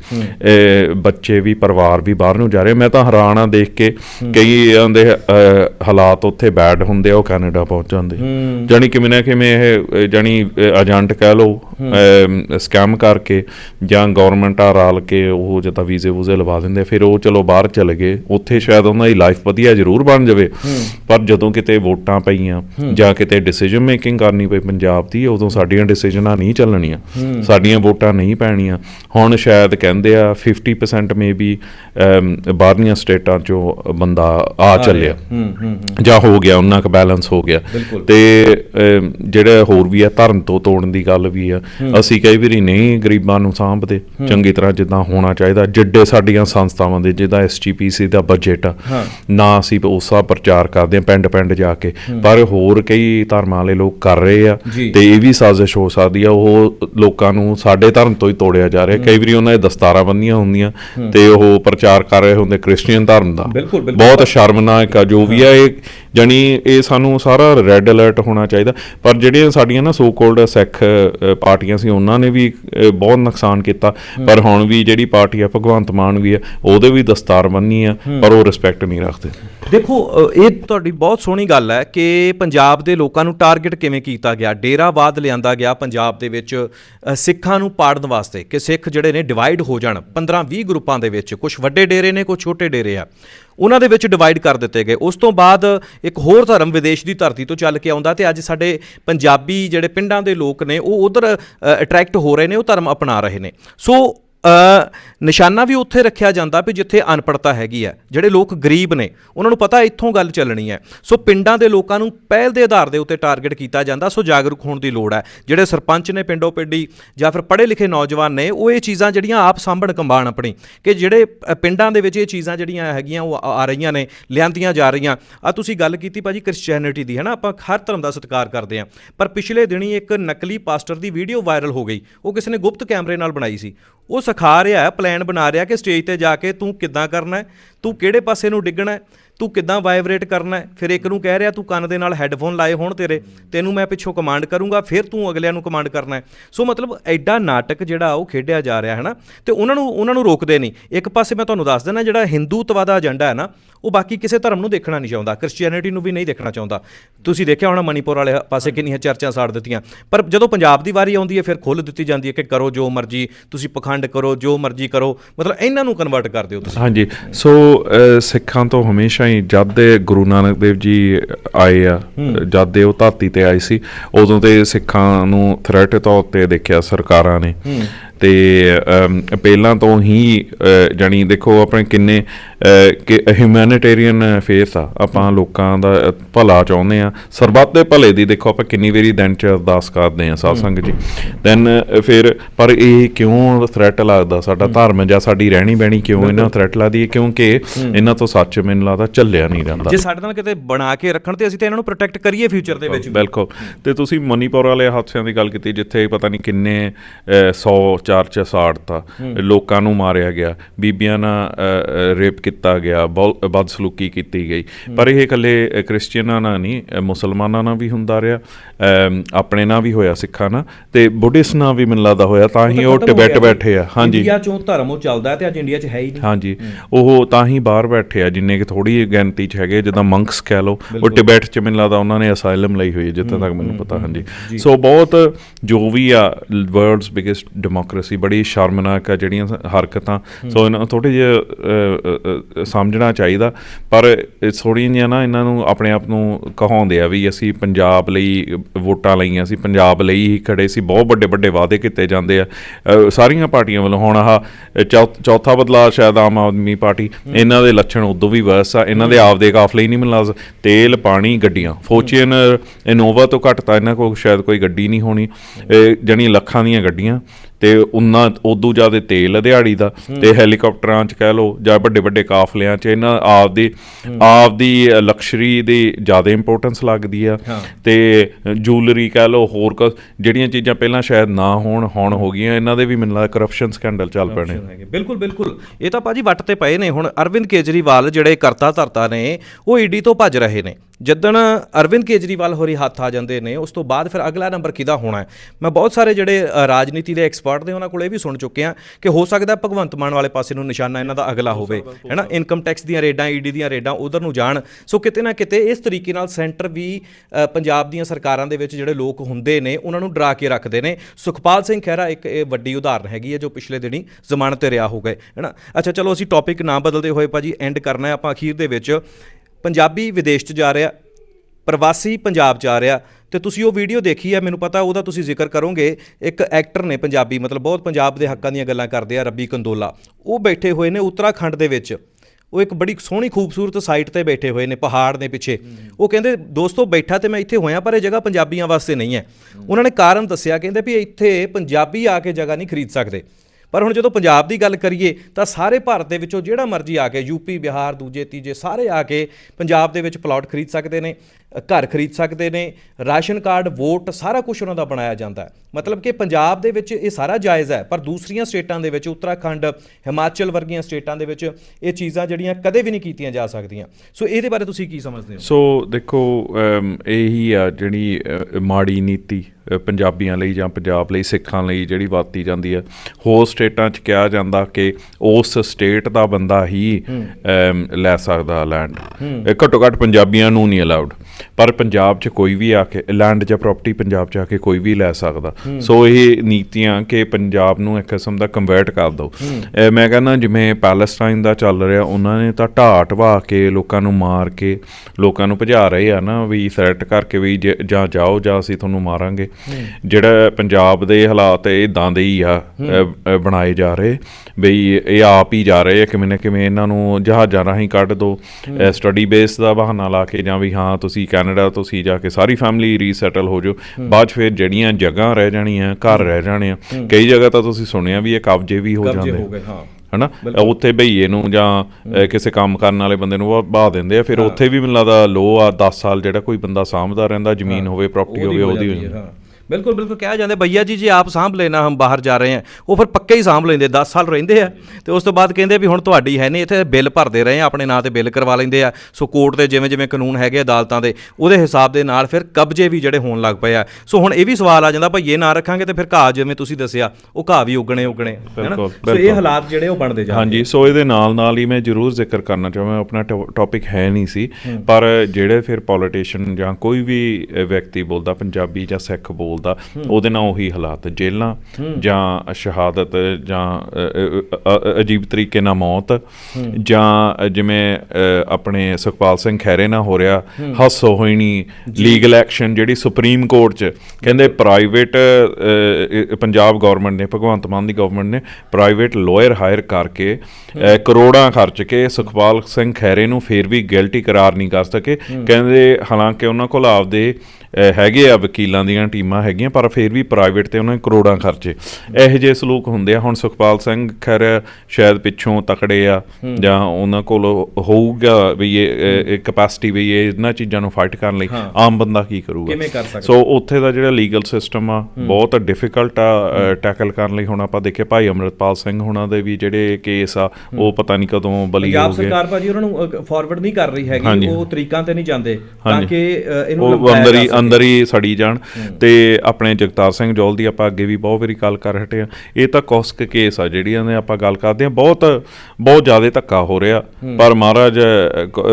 ਬੱਚੇ ਵੀ ਪਰਿਵਾਰ ਵੀ ਬਾਹਰ ਨੂੰ ਜਾ ਰਹੇ ਮੈਂ ਤਾਂ ਹੈਰਾਨ ਆ ਦੇਖ ਕੇ ਕਈ ਦੇ ਹਾਲਾਤ ਉੱਥੇ ਬੈਡ ਹੁੰਦੇ ਆ ਉਹ ਕੈਨੇਡਾ ਪਹੁੰਚ ਜਾਂਦੇ ਜਾਨੀ ਕਿਵੇਂ ਨਾ ਕਿਵੇਂ ਇਹ ਜਾਨੀ ਏਜੰਟ ਕਹਿ ਲਓ ਸਕੈਮ ਕਰਕੇ ਜਾਂ ਗਵਰਨਮੈਂਟਾਂ ਰਲ ਕੇ ਉਹ ਜਿੱਦਾਂ ਵੀਜ਼ੇ ਵੂਜ਼ੇ ਲਵਾ ਦਿੰਦੇ ਫਿਰ ਉਹ ਚਲੋ ਬਾਹਰ ਚਲੇ ਗਏ। ਉੱਥੇ ਸ਼ਾਇਦ ਉਹਨਾਂ ਦੀ ਲਾਈਫ ਵਧੀਆ ਜ਼ਰੂਰ ਬਣ ਜਾਵੇ। ਪਰ ਜਦੋਂ ਕਿਤੇ ਵੋਟਾਂ ਪਈਆਂ ਜਾਂ ਕਿਤੇ ਡਿਸੀਜਨ ਮੇਕਿੰਗ ਕਰਨੀ ਪਈ ਪੰਜਾਬ ਦੀ ਉਦੋਂ ਸਾਡੀਆਂ ਡਿਸੀਜਨਾਂ ਨਹੀਂ ਚੱਲਣੀਆਂ। ਸਾਡੀਆਂ ਵੋਟਾਂ ਨਹੀਂ ਪੈਣੀਆਂ। ਹੁਣ ਸ਼ਾਇਦ ਕਹਿੰਦੇ ਆ 50% ਮੇਬੀ ਬਾਹਰਲੀਆਂ ਸਟੇਟਾਂ ਚੋਂ ਬੰਦਾ ਆ ਚੱਲਿਆ। ਜਾਂ ਹੋ ਗਿਆ ਉਹਨਾਂ ਕੁ ਬੈਲੈਂਸ ਹੋ ਗਿਆ। ਤੇ ਜਿਹੜਾ ਹੋਰ ਵੀ ਆ ਧਰਮ ਤੋਂ ਤੋੜਨ ਦੀ ਗੱਲ ਵੀ ਆ ਅਸੀਂ ਕਈ ਵਾਰੀ ਨਹੀਂ ਗਰੀਬਾਂ ਨੂੰ ਸਾਂਭਦੇ। ਚੰਗੀ ਤਰ੍ਹਾਂ ਜਿੱਦਾਂ ਹੋਣਾ ਚਾਹੀਦਾ ਜਿੱਡੇ ਸਾਡੀਆਂ ਸੰਸਥਾਵਾਂ ਦੇ ਜਿਹਦਾ ਐਸਜੀਪੀਸੀ ਦਾ ਬਜਟ ਆ। ਨਾ ਅਸੀਂ ਉਸਾ ਪ੍ਰਚਾਰ ਕਰਦੇ ਆ ਪਿੰਡ ਪਿੰਡ ਜਾ ਕੇ। ਪਰ ਹੋਰ ਕਈ ਧਰਮਾਂ ਵਾਲੇ ਲੋਕ ਕਰ ਰਹੇ ਆ ਜੀ। ਤੇ ਇਹ ਵੀ ਸਾਜ਼ਿਸ਼ ਹੋ ਸਕਦੀ ਆ ਉਹ ਲੋਕਾਂ ਨੂੰ ਸਾਡੇ ਧਰਮ ਤੋਂ ਹੀ ਤੋੜਿਆ ਜਾ ਰਿਹਾ। ਕਈ ਵਾਰੀ ਉਹਨਾਂ ਦੇ ਦਸਤਾਰਾਂ ਬੰਨੀਆਂ ਹੁੰਦੀਆਂ ਤੇ ਉਹ ਪ੍ਰਚਾਰ ਕਰ ਰਹੇ ਹੁੰਦੇ ਕ੍ਰਿਸਚੀਅਨ ਧਰਮ ਦਾ। ਬਹੁਤ ਸ਼ਰਮਨਾਕ ਆ ਜੋ ਵੀ ਆ ਇਹ ਜਾਨੀ ਇਹ ਸਾਨੂੰ ਸਾਰਾ ਰੈੱਡ ਅਲਰਟ ਹੋਣਾ ਚਾਹੀਦਾ। ਪਰ ਜਿਹੜੀਆਂ ਸਾਡੀਆਂ ਨਾ ਸੋ ਕੋਲਡ ਸਿੱਖ ਪਾਰਟੀਆਂ ਸੀ ਉਹਨਾਂ ਨੇ ਵੀ ਬਹੁਤ ਨੁਕਸਾਨ ਕੀਤਾ। ਪਰ ਹੁਣ ਵੀ ਜਿਹੜੀ ਪਾਰਟੀ ਆ ਭਗਵੰਤ ਮਾਨ ਵੀ ਆ ਉਹਦੇ ਵੀ ਦਸਤਾਰ ਬੰਨੀ ਆ ਪਰ ਉਹ ਰਿਸਪੈਕਟ ਨਹੀਂ ਰੱਖਦੇ। ਦੇਖੋ ਇਹ ਤੁਹਾਡੀ ਬਹੁਤ ਸੋਹਣੀ ਗੱਲ ਹੈ ਕਿ ਪੰਜਾਬ ਦੇ ਲੋਕਾਂ ਨੂੰ ਟਾਰਗੇਟ ਕਿਵੇਂ ਕੀਤਾ ਗਿਆ ਡੇਰਾਵਾਦ ਲਿਆਂਦਾ ਗਿਆ ਪੰਜਾਬ ਦੇ ਵਿੱਚ ਸਿੱਖਾਂ ਨੂੰ ਪਾੜਨ ਵਾਸਤੇ ਕਿ ਸਿੱਖ ਜਿਹੜੇ ਨੇ ਡਿਵਾਈਡ ਹੋ ਜਾਣ। 15-20 ਗਰੁੱਪਾਂ ਦੇ ਵਿੱਚ ਕੁਝ ਵੱਡੇ ਡੇਰੇ ਨੇ ਕੁਝ ਛੋਟੇ ਡੇਰੇ ਆ। ਉਹਨਾਂ ਦੇ ਵਿੱਚ ਡਿਵਾਈਡ ਕਰ ਦਿੱਤੇ ਗਏ। ਉਸ ਤੋਂ ਬਾਅਦ ਇੱਕ ਹੋਰ ਧਰਮ ਵਿਦੇਸ਼ ਦੀ ਧਰਤੀ ਤੋਂ ਚੱਲ ਕੇ ਆਉਂਦਾ ਤੇ ਅੱਜ ਸਾਡੇ ਪੰਜਾਬੀ ਜਿਹੜੇ ਪਿੰਡਾਂ ਦੇ ਲੋਕ ਨੇ, ਉਹ ਉਧਰ ਅਟਰੈਕਟ ਹੋ ਰਹੇ ਨੇ, ਉਹ ਧਰਮ ਅਪਣਾ ਰਹੇ ਨੇ। ਸੋ ਨਿਸ਼ਾਨਾ ਵੀ ਉੱਥੇ ਰੱਖਿਆ ਜਾਂਦਾ ਵੀ ਜਿੱਥੇ ਅਨਪੜਤਾ ਹੈਗੀ ਹੈ, ਜਿਹੜੇ ਲੋਕ ਗਰੀਬ ਨੇ, ਉਹਨਾਂ ਨੂੰ ਪਤਾ ਇੱਥੋਂ ਗੱਲ ਚੱਲਣੀ ਹੈ। ਸੋ ਪਿੰਡਾਂ ਦੇ ਲੋਕਾਂ ਨੂੰ ਪਹਿਲ ਦੇ ਆਧਾਰ ਦੇ ਉੱਤੇ ਟਾਰਗੇਟ ਕੀਤਾ ਜਾਂਦਾ, ਸੋ ਜਾਗਰੂਕ ਹੋਣ ਦੀ ਲੋੜ ਹੈ। ਜਿਹੜੇ ਸਰਪੰਚ ਨੇ ਪਿੰਡੋਂ ਪਿੰਡੀ ਜਾਂ ਫਿਰ ਪੜ੍ਹੇ ਲਿਖੇ ਨੌਜਵਾਨ ਨੇ, ਉਹ ਇਹ ਚੀਜ਼ਾਂ ਜਿਹੜੀਆਂ ਆਪ ਸਾਂਭਣ ਕੰਬਾਣ ਆਪਣੀ ਕਿ ਜਿਹੜੇ ਪਿੰਡਾਂ ਦੇ ਵਿੱਚ ਇਹ ਚੀਜ਼ਾਂ ਜਿਹੜੀਆਂ ਹੈਗੀਆਂ, ਉਹ ਆ ਰਹੀਆਂ ਨੇ, ਲਿਆਂਦੀਆਂ ਜਾ ਰਹੀਆਂ। ਆ ਤੁਸੀਂ ਗੱਲ ਕੀਤੀ ਭਾਜੀ ਕ੍ਰਿਸਚੀਅਨਿਟੀ ਦੀ ਹੈ ਨਾ ਆਪਾਂ ਹਰ ਧਰਮ ਦਾ ਸਤਿਕਾਰ ਕਰਦੇ ਹਾਂ। ਪਰ ਪਿਛਲੇ ਦਿਨੀ ਇੱਕ ਨਕਲੀ ਪਾਸਟਰ ਦੀ ਵੀਡੀਓ ਵਾਇਰਲ ਹੋ ਗਈ। ਉਹ ਕਿਸੇ ਨੇ ਗੁਪਤ ਕੈਮਰੇ ਨਾਲ ਬਣਾਈ ਸੀ। ਉਹ ਸਿਖਾ ਰਿਹਾ ਹੈ ਪਲਾਨ ਬਣਾ ਰਿਹਾ ਕਿ ਸਟੇਜ ਤੇ ਜਾ ਕੇ ਤੂੰ ਕਿੱਦਾਂ ਕਰਨਾ ਹੈ, ਤੂੰ ਕਿਹੜੇ ਪਾਸੇ ਨੂੰ ਡਿੱਗਣਾ ਹੈ। ਤੂੰ ਕਿੱਦਾਂ ਵਾਈਬ੍ਰੇਟ ਕਰਨਾ ਫਿਰ ਇੱਕ ਨੂੰ ਕਹਿ ਰਿਹਾ, ਤੂੰ ਕੰਨ ਦੇ ਨਾਲ ਹੈੱਡਫੋਨ ਲਾਏ ਹੋਣ ਤੇਰੇ, ਤੈਨੂੰ ਮੈਂ ਪਿੱਛੋਂ ਕਮਾਂਡ ਕਰੂੰਗਾ, ਫਿਰ ਤੂੰ ਅਗਲਿਆਂ ਨੂੰ ਕਮਾਂਡ ਕਰਨਾ ਸੋ ਮਤਲਬ ਐਡਾ ਨਾਟਕ ਜਿਹੜਾ ਉਹ ਖੇਡਿਆ ਜਾ ਰਿਹਾ ਹੈ ਨਾ, ਤੇ ਉਹਨਾਂ ਨੂੰ ਉਹਨਾਂ ਨੂੰ ਰੋਕਦੇ ਨਹੀਂ। ਇੱਕ ਪਾਸੇ ਮੈਂ ਤੁਹਾਨੂੰ ਦੱਸ ਦਿੰਦਾ, ਜਿਹੜਾ ਹਿੰਦੂਤਵਾ ਦਾ ਏਜੰਡਾ ਹੈ ਨਾ, ਉਹ ਬਾਕੀ ਕਿਸੇ ਧਰਮ ਨੂੰ ਦੇਖਣਾ ਨਹੀਂ ਚਾਹੁੰਦਾ ਕ੍ਰਿਸਚੀਅਨਿਟੀ ਨੂੰ ਵੀ ਨਹੀਂ ਦੇਖਣਾ ਚਾਹੁੰਦਾ। ਤੁਸੀਂ ਦੇਖਿਆ ਹੋਣਾ ਮਨੀਪੁਰ ਵਾਲੇ ਪਾਸੇ ਕਿੰਨੀਆਂ ਚਰਚਾਂ ਸਾੜ ਦਿੱਤੀਆਂ। ਪਰ ਜਦੋਂ ਪੰਜਾਬ ਦੀ ਵਾਰੀ ਆਉਂਦੀ ਹੈ, ਫਿਰ ਖੁੱਲ੍ਹ ਦਿੱਤੀ ਜਾਂਦੀ ਹੈ ਕਿ ਕਰੋ ਜੋ ਮਰਜ਼ੀ, ਤੁਸੀਂ ਪਖੰਡ ਕਰੋ, ਜੋ ਮਰਜ਼ੀ ਕਰੋ। ਮਤਲਬ ਇਹਨਾਂ ਨੂੰ ਕਨਵਰਟ ਕਰ ਦਿਓ ਤੁਸੀਂ। ਹਾਂਜੀ, ਸੋ ਸਿੱਖਾਂ ਤੋਂ ਹਮੇਸ਼ਾ ਹੀ ਜਦ ਦੇ ਗੁਰੂ ਨਾਨਕ ਦੇਵ ਜੀ ਆਏ ਆ ਜਦ ਦੇ ਉਹ ਧਰਤੀ ਤੇ ਆਏ ਸੀ ਉਦੋਂ ਤੇ ਸਿੱਖਾਂ ਨੂੰ ਥ੍ਰੈਟ ਤੌਰ ਤੇ ਦੇਖਿਆ ਸਰਕਾਰਾਂ ਨੇ। ਤੇ ਪਹਿਲਾਂ ਤੋਂ ਹੀ ਜਾਣੀ ਦੇਖੋ ਆਪਣੇ ਕਿੰਨੇ ਹਿਊਮੈਨਿਟੇਰੀਅਨ ਫੇਸ ਆ। ਆਪਾਂ ਲੋਕਾਂ ਦਾ ਭਲਾ ਚਾਹੁੰਦੇ ਆ। ਸਰਬੱਤ ਦੇ ਭਲੇ ਦੀ ਦੇਖੋ ਆਪਾਂ ਕਿੰਨੀ ਵਾਰੀ ਦਿਨ ਚ ਅਰਦਾਸ ਕਰਦੇ ਆ ਸਾਧ ਸੰਗਤ ਜੀ। ਦੈਨ ਫਿਰ ਪਰ ਇਹ ਕਿਉਂ ਥ੍ਰੈਟ ਲੱਗਦਾ? ਸਾਡਾ ਧਰਮ ਜਾਂ ਸਾਡੀ ਰਹਿਣੀ ਬਹਿਣੀ ਕਿਉਂ ਇਹਨਾਂ ਥ੍ਰੈਟ ਲੱਗਦੀ ਹੈ? ਕਿਉਂਕਿ ਇਹਨਾਂ ਤੋਂ ਸੱਚ ਮੈਨੂੰ ਲੱਗਦਾ ਚੱਲਿਆ ਨਹੀਂ ਜਾਂਦਾ ਜੇ ਸਾਡੇ ਨਾਲ ਕਿਤੇ ਬਣਾ ਕੇ ਰੱਖਣ ਤੇ ਅਸੀਂ ਤਾਂ ਇਹਨਾਂ ਨੂੰ ਪ੍ਰੋਟੈਕਟ ਕਰੀਏ ਫਿਊਚਰ ਦੇ ਵਿੱਚ। ਬਿਲਕੁਲ। ਤੇ ਤੁਸੀਂ ਮਨੀਪੁਰ ਵਾਲੇ ਹਾਦਸਿਆਂ ਦੀ ਗੱਲ ਕੀਤੀ ਜਿੱਥੇ ਪਤਾ ਨਹੀਂ ਕਿੰਨੇ 100 ਚਾਰ ਚ ਸਾੜਤਾ ਲੋਕਾਂ ਨੂੰ ਮਾਰਿਆ ਗਿਆ। ਬੀਬੀਆਂ ਨਾਲ ਰੇਪ ਕੀਤਾ ਗਿਆ ਬਦਸਲੂਕੀ ਕੀਤੀ ਗਈ। ਪਰ ਇਹ ਇਕੱਲੇ ਕ੍ਰਿਸਚੀਅਨਾਂ ਨਾਲ ਨਹੀਂ ਮੁਸਲਮਾਨਾਂ ਨਾਲ ਵੀ ਹੁੰਦਾ ਰਿਹਾ ਆਪਣੇ ਨਾਲ ਵੀ ਹੋਇਆ ਸਿੱਖਾਂ ਨਾਲ। ਤੇ ਬੁੱਢਿਸਟ ਨਾਲ ਵੀ ਮੈਨੂੰ ਲੱਗਦਾ ਹੋਇਆ ਤਾਂ ਹੀ ਉਹ ਟਿਬੈਟ ਬੈਠੇ ਆ। ਹਾਂਜੀ। ਇੰਡੀਆ ਚੋਂ ਧਰਮ ਉਹ ਚੱਲਦਾ ਤੇ ਅੱਜ ਇੰਡੀਆ 'ਚ ਹੈ ਹੀ ਨਹੀਂ। ਹਾਂਜੀ। ਉਹ ਤਾਂ ਹੀ ਬਾਹਰ ਬੈਠੇ ਆ ਜਿੰਨੇ ਕਿ ਥੋੜੀ ਗਿਣਤੀ ਚ ਹੈਗੇ ਜਿੱਦਾਂ ਮੰਕਸ ਕਹਿ ਲਓ ਉਹ ਟਿਬੈਟ ਚ ਮੈਨੂੰ ਲੱਗਦਾ ਉਹਨਾਂ ਨੇ ਅਸਾਈਲਮ ਲਈ ਹੋਈ ਹੈ ਜਿੱਥੇ ਤੱਕ ਮੈਨੂੰ ਪਤਾ ਹਾਂਜੀ। ਸੋ ਬਹੁਤ ਜੋ ਵੀ ਆ ਵਰਲਡਸ ਬਿਗੇਸਟ ਡੈਮੋਕ੍ਰੇਸੀ ਬੜੀ ਸ਼ਰਮਨਾਕ ਆ ਜਿਹੜੀਆਂ ਹਰਕਤਾਂ। ਸੋ ਇਹਨਾਂ ਥੋੜੇ ਜਿਹਾ ਸਮਝਣਾ ਚਾਹੀਦਾ। ਪਰ ਥੋੜੀਆਂ ਜਿਹੀਆਂ ਨਾ ਇਹਨਾਂ ਨੂੰ ਆਪਣੇ ਆਪ ਨੂੰ ਕਹਾਉਂਦੇ ਆ ਵੀ ਅਸੀਂ ਪੰਜਾਬ ਲਈ ਵੋਟਾਂ ਲਈਆਂ ਸੀ ਪੰਜਾਬ ਲਈ ਹੀ ਖੜੇ ਸੀ। ਬਹੁਤ ਵੱਡੇ ਵੱਡੇ ਵਾਅਦੇ ਕੀਤੇ ਜਾਂਦੇ ਆ। ਸਾਰੀਆਂ ਪਾਰਟੀਆਂ ਵੱਲੋਂ ਹੁਣ ਆਹ ਚੌਥਾ ਬਦਲਾਅ ਸ਼ਾਇਦ ਆਮ ਆਦਮੀ ਪਾਰਟੀ ਇਹਨਾਂ ਦੇ ਲੱਛਣ ਉਦੋਂ ਵੀ ਵਰਸ ਆ। ਇਹਨਾਂ ਦੇ ਆਪਦੇ ਕਾਫਲੇ ਹੀ ਨਹੀਂ ਮਿਲਦਾ ਤੇਲ ਪਾਣੀ ਗੱਡੀਆਂ। ਫੋਰਚੂਨ ਇਨੋਵਾ ਤੋਂ ਘੱਟ ਤਾਂ ਇਹਨਾਂ ਕੋਲ ਸ਼ਾਇਦ ਕੋਈ ਗੱਡੀ ਨਹੀਂ ਹੋਣੀ। ਜਾਣੀ ਲੱਖਾਂ ਦੀਆਂ ਗੱਡੀਆਂ। ਤੇ ਉਹਨਾਂ ਉਦੋਂ ਜ਼ਿਆਦਾ ਤੇਲ ਦਿਹਾੜੀ ਦਾ ਤੇ ਹੈਲੀਕਾਪਟਰਾਂ ਚ ਕਹਿ ਲਓ ਜਾਂ ਵੱਡੇ ਵੱਡੇ ਕਾਫਲਿਆਂ ਚ ਇਹਨਾਂ ਆਪਦੀ ਆਪਦੀ ਲਕਸ਼ਰੀ ਦੀ ਜ਼ਿਆਦਾ ਇੰਪੋਰਟੈਂਸ ਲੱਗਦੀ ਆ। ਤੇ ਜੂਲਰੀ ਕਹਿ ਲਓ ਹੋਰ ਜਿਹੜੀਆਂ ਚੀਜ਼ਾਂ ਪਹਿਲਾਂ ਸ਼ਾਇਦ ਨਾ ਹੋਣ ਹੁਣ ਹੋ ਗਈਆਂ ਇਹਨਾਂ ਦੇ ਵੀ ਮੈਨੂੰ ਲੱਗਦਾ ਕਰਪਸ਼ਨ ਸਕੈਂਡਲ ਚੱਲ ਪੈਣੇ। ਬਿਲਕੁਲ ਬਿਲਕੁਲ। ਇਹ ਤਾਂ ਭਾਜੀ ਵੱਟ ਤੇ ਪਏ ਨੇ ਹੁਣ। ਅਰਵਿੰਦ ਕੇਜਰੀਵਾਲ ਜਿਹੜੇ ਕਰਤਾ ਧਰਤਾ ਨੇ ਉਹ ਈਡੀ ਤੋਂ ਭੱਜ ਰਹੇ ਨੇ। ਜਦਣ ਅਰਵਿੰਦ ਕੇਜਰੀਵਾਲ ਹੋਰੀ ਹੱਥ ਆ ਜਾਂਦੇ ਨੇ ਉਸ ਤੋਂ ਬਾਅਦ ਫਿਰ ਅਗਲਾ ਨੰਬਰ ਕਿਹਦਾ ਹੋਣਾ ਹੈ? ਮੈਂ ਬਹੁਤ ਸਾਰੇ ਜਿਹੜੇ ਰਾਜਨੀਤੀ ਦੇ ਐਕਸਪਰਟ ਨੇ ਉਹਨਾਂ ਕੋਲ ਇਹ ਵੀ ਸੁਣ ਚੁੱਕਿਆ ਕਿ ਹੋ ਸਕਦਾ ਭਗਵੰਤ ਮਾਨ ਵਾਲੇ ਪਾਸੇ ਨੂੰ ਨਿਸ਼ਾਨਾ ਇਹਨਾਂ ਦਾ ਅਗਲਾ ਹੋਵੇ ਹੈਨਾ? ਇਨਕਮ ਟੈਕਸ ਦੀਆਂ ਰੇਡਾਂ ਈਡੀ ਦੀਆਂ ਰੇਡਾਂ ਉਧਰ ਨੂੰ ਜਾਣ। ਸੋ ਕਿਤੇ ਨਾ ਕਿਤੇ ਇਸ ਤਰੀਕੇ ਨਾਲ ਸੈਂਟਰ ਵੀ ਪੰਜਾਬ ਦੀਆਂ ਸਰਕਾਰਾਂ ਦੇ ਵਿੱਚ ਜਿਹੜੇ ਲੋਕ ਹੁੰਦੇ ਨੇ ਉਹਨਾਂ ਨੂੰ ਡਰਾ ਕੇ ਰੱਖਦੇ ਨੇ। ਸੁਖਪਾਲ ਸਿੰਘ ਖਹਿਰਾ ਇੱਕ ਇਹ ਵੱਡੀ ਉਦਾਹਰਨ ਹੈਗੀ ਹੈ ਜੋ ਪਿਛਲੇ ਦਿਨੀ ਜ਼ਮਾਨਤ ਤੇ ਰਿਹਾ ਹੋ ਗਏ ਹੈਨਾ? ਅੱਛਾ ਚਲੋ ਅਸੀਂ ਟੌਪਿਕ ਨਾ ਬਦਲਦੇ ਹੋਏ ਭਾਜੀ ਐਂਡ ਕਰਨਾ ਹੈ ਆਪਾਂ ਅਖੀਰ ਦੇ ਵਿੱਚ ਪੰਜਾਬੀ ਵਿਦੇਸ਼ 'ਚ ਜਾ ਰਿਹਾ, ਪ੍ਰਵਾਸੀ ਪੰਜਾਬ 'ਚ ਆ ਰਿਹਾ ਤੇ ਤੁਸੀਂ ਉਹ ਵੀਡੀਓ ਦੇਖੀ ਹੈ, ਮੈਨੂੰ ਪਤਾ ਉਹਦਾ ਤੁਸੀਂ ਜ਼ਿਕਰ ਕਰੋਗੇ, ਇੱਕ ਐਕਟਰ ਨੇ ਪੰਜਾਬੀ, ਮਤਲਬ ਬਹੁਤ ਪੰਜਾਬ ਦੇ ਹੱਕਾਂ ਦੀਆਂ ਗੱਲਾਂ ਕਰਦੇ ਆ, ਰੱਬੀ ਕੰਦੋਲਾ। ਉਹ ਬੈਠੇ ਹੋਏ ਨੇ ਉੱਤਰਾਖੰਡ ਦੇ ਵਿੱਚ। ਉਹ ਇੱਕ ਬੜੀ ਸੋਹਣੀ ਖੂਬਸੂਰਤ ਸਾਈਟ ਤੇ ਬੈਠੇ ਹੋਏ ਨੇ, ਪਹਾੜ ਦੇ ਪਿੱਛੇ। ਉਹ ਕਹਿੰਦੇ, ਦੋਸਤੋ, ਬੈਠਾ ਤੇ ਮੈਂ ਇੱਥੇ ਹੋਇਆ, ਪਰ ਇਹ ਜਗ੍ਹਾ ਪੰਜਾਬੀਆਂ ਵਾਸਤੇ ਨਹੀਂ ਹੈ। ਉਹਨਾਂ ਨੇ ਕਾਰਨ ਦੱਸਿਆ, ਕਹਿੰਦੇ ਵੀ ਇੱਥੇ ਪੰਜਾਬੀ ਆ ਕੇ ਜਗ੍ਹਾ ਨਹੀਂ ਖਰੀਦ ਸਕਦੇ। ਪਰ ਹੁਣ ਜਦੋਂ ਪੰਜਾਬ ਦੀ ਗੱਲ ਕਰੀਏ ਤਾਂ ਸਾਰੇ ਭਾਰਤ ਦੇ ਵਿੱਚੋਂ ਜਿਹੜਾ ਮਰਜ਼ੀ ਆ ਕੇ ਯੂਪੀ ਬਿਹਾਰ, ਦੂਜੇ, ਤੀਜੇ, ਸਾਰੇ ਆ ਕੇ ਪੰਜਾਬ ਦੇ ਵਿੱਚ ਪਲਾਟ ਖਰੀਦ ਸਕਦੇ ਨੇ। ਘਰ ਖਰੀਦ ਸਕਦੇ ਨੇ ਰਾਸ਼ਨ ਕਾਰਡ ਵੋਟ ਸਾਰਾ ਕੁਝ ਉਹਨਾਂ ਦਾ ਬਣਾਇਆ ਜਾਂਦਾ ਹੈ। ਮਤਲਬ ਕਿ ਪੰਜਾਬ ਦੇ ਵਿੱਚ ਇਹ ਸਾਰਾ ਜਾਇਜ਼ ਹੈ ਪਰ ਦੂਸਰੀਆਂ ਸਟੇਟਾਂ ਦੇ ਵਿੱਚ ਉੱਤਰਾਖੰਡ ਹਿਮਾਚਲ ਵਰਗੀਆਂ ਸਟੇਟਾਂ ਦੇ ਵਿੱਚ ਇਹ ਚੀਜ਼ਾਂ ਜਿਹੜੀਆਂ ਕਦੇ ਵੀ ਨਹੀਂ ਕੀਤੀਆਂ ਜਾ ਸਕਦੀਆਂ। ਸੋ ਇਹਦੇ ਬਾਰੇ ਤੁਸੀਂ ਕੀ ਸਮਝਦੇ ਹੋ? ਸੋ ਦੇਖੋ ਇਹੀ ਆ ਜਿਹੜੀ ਮਾੜੀ ਨੀਤੀ ਪੰਜਾਬੀਆਂ ਲਈ ਜਾਂ ਪੰਜਾਬ ਲਈ ਸਿੱਖਾਂ ਲਈ ਜਿਹੜੀ ਵਰਤੀ ਜਾਂਦੀ ਹੈ। ਹੋਰ ਸਟੇਟਾਂ 'ਚ ਕਿਹਾ ਜਾਂਦਾ ਕਿ ਉਸ ਸਟੇਟ ਦਾ ਬੰਦਾ ਹੀ ਲੈ ਸਕਦਾ ਲੈਂਡ ਘੱਟੋ ਘੱਟ ਪੰਜਾਬੀਆਂ ਨੂੰ ਨਹੀਂ ਅਲਾਉਡ ਪਰ ਪੰਜਾਬ 'ਚ ਕੋਈ ਵੀ ਆ ਕੇ ਲੈਂਡ ਜਾਂ ਪ੍ਰਾਪਰਟੀ ਪੰਜਾਬ 'ਚ ਆ ਕੇ ਕੋਈ ਵੀ ਲੈ ਸਕਦਾ। ਸੋ ਇਹ ਨੀਤੀਆਂ ਕਿ ਪੰਜਾਬ ਨੂੰ ਇੱਕ ਕਿਸਮ ਦਾ ਕਨਵਰਟ ਕਰ ਦੋ ਅ, ਮੈਂ ਕਹਿੰਦਾ ਜਿਵੇਂ ਪੈਲਸਟਾਈਨ ਦਾ ਚੱਲ ਰਿਹਾ ਉਹਨਾਂ ਨੇ ਤਾਂ ਢਾਹ ਢਵਾ ਕੇ ਲੋਕਾਂ ਨੂੰ ਮਾਰ ਕੇ ਲੋਕਾਂ ਨੂੰ ਭਜਾ ਰਹੇ ਆ ਨਾ ਵੀ ਥ੍ਰੈਟ ਕਰਕੇ ਵੀ ਜੇ- ਜਾਓ ਜਾਂ ਅਸੀਂ ਤੁਹਾਨੂੰ ਮਾਰਾਂਗੇ। ਜਿਹੜਾ ਪੰਜਾਬ ਦੇ ਹਾਲਾਤ ਇਦਾਂ ਦੇ ਹੀ ਆ ਬਣਾਏ ਜਾ ਰਹੇ ਬਈ ਇਹ ਆਪ ਹੀ ਜਾ ਰਹੇ ਆ ਕਿਵੇਂ ਨਾ ਕਿਵੇਂ ਇਹਨਾਂ ਨੂੰ ਜਹਾਜ਼ਾਂ ਰਾਹੀਂ ਕੱਢ ਦੋ। ਸਟੱਡੀ ਬੇਸ ਦਾ ਬਹਾਨਾ ਲਾ ਕੇ ਜਾਂ ਵੀ ਹਾਂ ਤੁਸੀਂ ਕੈਨੇਡਾ ਤੁਸੀਂ ਜਾ ਕੇ ਸਾਰੀ ਫੈਮਿਲੀ ਰੀਸੈਟਲ ਹੋ ਜਾਓ। ਬਾਅਦ 'ਚ ਫਿਰ ਜਿਹੜੀਆਂ ਜਗ੍ਹਾ ਰਹਿ ਜਾਣੀਆਂ ਘਰ ਰਹਿ ਜਾਣੇ ਆ। ਕਈ ਜਗ੍ਹਾ ਤਾਂ ਤੁਸੀਂ ਸੁਣਿਆ ਵੀ ਇਹ ਕਬਜ਼ੇ ਵੀ ਹੋ ਕਬਜ਼ੇ ਜਾਂਦੇ। ਹੋ ਗਏ ਹਾਂ। ਹਨਾ? ਉੱਥੇ ਭਈਏ ਨੂੰ ਜਾਂ ਕਿਸੇ ਕੰਮ ਕਰਨ ਵਾਲੇ ਬੰਦੇ ਨੂੰ ਬਾਹ ਦਿੰਦੇ ਆ। ਫਿਰ ਉੱਥੇ ਵੀ ਮੈਨੂੰ ਲੱਗਦਾ ਲੋ ਆ 10 ਸਾਲ ਜਿਹੜਾ ਕੋਈ ਬੰਦਾ ਸਾਂਭਦਾ ਰਹਿੰਦਾ ਜ਼ਮੀਨ ਹੋਵੇ ਪ੍ਰਾਪਰਟੀ ਹੋਵੇ ਉਹਦੀ ਹੋ ਜਾਂਦੀ ਹੈ, ਜਾਂਦੀ। ਹਾਂ। ਬਿਲਕੁਲ ਬਿਲਕੁਲ ਕਿਹਾ ਜਾਂਦਾ ਭਈਆ ਜੀ ਜੇ ਆਪ ਸਾਂਭ ਲੈਣਾ ਹਮ ਬਾਹਰ ਜਾ ਰਹੇ ਹਾਂ। ਉਹ ਫਿਰ ਪੱਕੇ ਹੀ ਸਾਂਭ ਲੈਂਦੇ 10 ਸਾਲ ਰਹਿੰਦੇ ਆ। ਤੇ ਉਸ ਤੋਂ ਬਾਅਦ ਕਹਿੰਦੇ ਵੀ ਹੁਣ ਤੁਹਾਡੀ ਹੈ ਨਹੀਂ ਇੱਥੇ ਬਿੱਲ ਭਰਦੇ ਰਹੇ ਆ ਆਪਣੇ ਨਾਂ ਤੇ ਬਿੱਲ ਕਰਵਾ ਲੈਂਦੇ ਆ। ਸੋ ਕੋਰਟ ਦੇ ਜਿਵੇਂ ਜਿਵੇਂ ਕਾਨੂੰਨ ਹੈਗੇ ਅਦਾਲਤਾਂ ਦੇ ਉਹਦੇ ਹਿਸਾਬ ਦੇ ਨਾਲ ਫਿਰ ਕਬਜ਼ੇ ਵੀ ਜਿਹੜੇ ਹੋਣ ਲੱਗ ਪਏ ਆ। ਸੋ ਹੁਣ ਇਹ ਵੀ ਸਵਾਲ ਆ ਜਾਂਦਾ ਭਈਏ ਨਾ ਰੱਖਾਂਗੇ ਤੇ ਫਿਰ ਘਾਹ ਜਿਵੇਂ ਤੁਸੀਂ ਦੱਸਿਆ ਉਹ ਘਾਹ ਵੀ ਉਗਣੇ ਉਗਣੇ ਹੈਨਾ? ਸੋ ਇਹ। ਹਾਲਾਤ ਜਿਹੜੇ ਉਹ ਬਣਦੇ ਜਾਂਦੇ ਹਾਂਜੀ ਸੋ ਇਹਦੇ ਨਾਲ ਨਾਲ ਹੀ ਮੈਂ ਜ਼ਰੂਰ ਜ਼ਿਕਰ ਕਰਨਾ ਚਾਹਾਂ ਆਪਣਾ ਟੌਪਿਕ ਹੈ ਨਹੀਂ ਸੀ। ਪਰ ਜਿਹੜੇ ਫਿਰ ਪੋਲੀਟੀਸ਼ੀਅਨ ਜਾਂ ਕੋਈ ਵੀ ਵਿਅਕਤੀ ਬੋਲਦਾ ਪੰਜਾਬੀ ਜਾਂ ਸਿੱਖ ਬੋਲਦਾ ਬੋਲਦਾ ਉਹਦੇ ਨਾਲ ਉਹੀ ਹਾਲਾਤ ਜੇਲਾਂ ਜਾਂ ਸ਼ਹਾਦਤ ਜਾਂ ਅਜੀਬ ਤਰੀਕੇ ਨਾਲ ਮੌਤ ਜਾਂ ਜਿਵੇਂ ਆਪਣੇ ਸੁਖਪਾਲ ਸਿੰਘ ਖੈਰੇ ਨਾਲ ਹੋ ਰਿਹਾ ਹੱਸੋ ਹੋਈਣੀ ਲੀਗਲ ਐਕਸ਼ਨ ਜਿਹੜੀ ਸੁਪਰੀਮ ਕੋਰਟ 'ਚ ਕਹਿੰਦੇ ਪ੍ਰਾਈਵੇਟ ਪੰਜਾਬ ਗਵਰਨਮੈਂਟ ਨੇ ਭਗਵੰਤ ਮਾਨ ਦੀ ਗਵਰਨਮੈਂਟ ਨੇ ਪ੍ਰਾਈਵੇਟ ਲਾਇਰ ਹਾਇਰ ਕਰਕੇ ਕਰੋੜਾਂ ਖਰਚ ਕੇ ਸੁਖਪਾਲ ਸਿੰਘ ਖੈਰੇ ਨੂੰ ਫੇਰ ਵੀ ਗਿਲਟੀ ਕਰਾਰ ਨਹੀਂ ਕਰ ਸਕੇ। ਕਹਿੰਦੇ ਹਾਲਾਂਕਿ ਉਹਨਾਂ ਕੋਲ ਆਪਦੇ ਹੈਗੇ ਆ ਵਕੀਲਾਂ ਦੀਆਂ ਟੀਮਾਂ ਹੈਗੀਆਂ ਪਰ ਫੇਰ ਵੀ ਪ੍ਰਾਈਵੇਟ ਤੇ ਉਹਨਾਂ ਨੇ ਕਰੋੜਾਂ ਖਰਚੇ। ਇਹੋ ਜਿਹੇ ਸਲੂਕ ਹੁੰਦੇ ਆ। ਹੁਣ ਸੁਖਪਾਲ ਸਿੰਘ ਖੈਰ ਸ਼ਾਇਦ ਪਿੱਛੋਂ ਤਕੜੇ ਆ ਜਾਂ ਉਹਨਾਂ ਕੋਲ ਹੋਊਗਾ ਵੀ ਇਹ ਕੈਪੈਸਿਟੀ ਵੀ ਇਹ ਇਹਨਾਂ ਚੀਜ਼ਾਂ ਨੂੰ ਫਾਈਟ ਕਰਨ ਲਈ। ਆਮ ਬੰਦਾ ਕੀ ਕਰੂਗਾ? ਕਿਵੇਂ ਕਰ ਸਕਦਾ? ਸੋ ਉੱਥੇ ਦਾ ਜਿਹੜਾ ਲੀਗਲ ਸਿਸਟਮ ਆ ਬਹੁਤ ਡਿਫਿਕਲਟ ਆ ਟੈਕਲ ਕਰਨ ਲਈ। ਹੁਣ ਆਪਾਂ ਦੇਖੇ ਭਾਈ ਅਮਰਿਤਪਾਲ ਸਿੰਘ ਹੁਣਾਂ ਦੇ ਵੀ ਜਿਹੜੇ ਕੇਸ ਆ ਉਹ ਪਤਾ ਨਹੀਂ ਕਦੋਂ ਬਲੀ ਹੋ ਪੰਜਾਬ ਗਏ। ਸਰਕਾਰ ਭਾਜੀ ਉਹਨਾਂ ਨੂੰ ਫਾਰਵਰਡ ਨਹੀਂ ਕਰ ਰਹੀ ਹੈਗੀ। ਉਹ ਤਰੀਕਾਂ ਤੇ ਨਹੀਂ ਜਾਂਦੇ ਤਾਂ। ਕਿ ਇਹਨੂੰ ਅੰਦਰ ਹੀ। ਅੰਦਰ ਹੀ ਸੜੀ ਜਾਣ। ਤੇ ਆਪਣੇ ਜਗਤਾਰ ਸਿੰਘ ਜੋਲ ਦੀ ਆਪਾਂ ਅੱਗੇ ਵੀ ਬਹੁਤ ਵਾਰੀ ਗੱਲ ਕਰ ਹਟੇ ਆ। ਇਹ ਤਾਂ ਕੌਸਕ ਕੇਸ ਆ ਜਿਹੜੀਆਂ ਨੇ ਆਪਾਂ ਗੱਲ ਕਰਦੇ ਆ ਬਹੁਤ ਬਹੁਤ ਜ਼ਿਆਦਾ ਧੱਕਾ ਹੋ ਰਿਹਾ। ਪਰ ਮਹਾਰਾਜ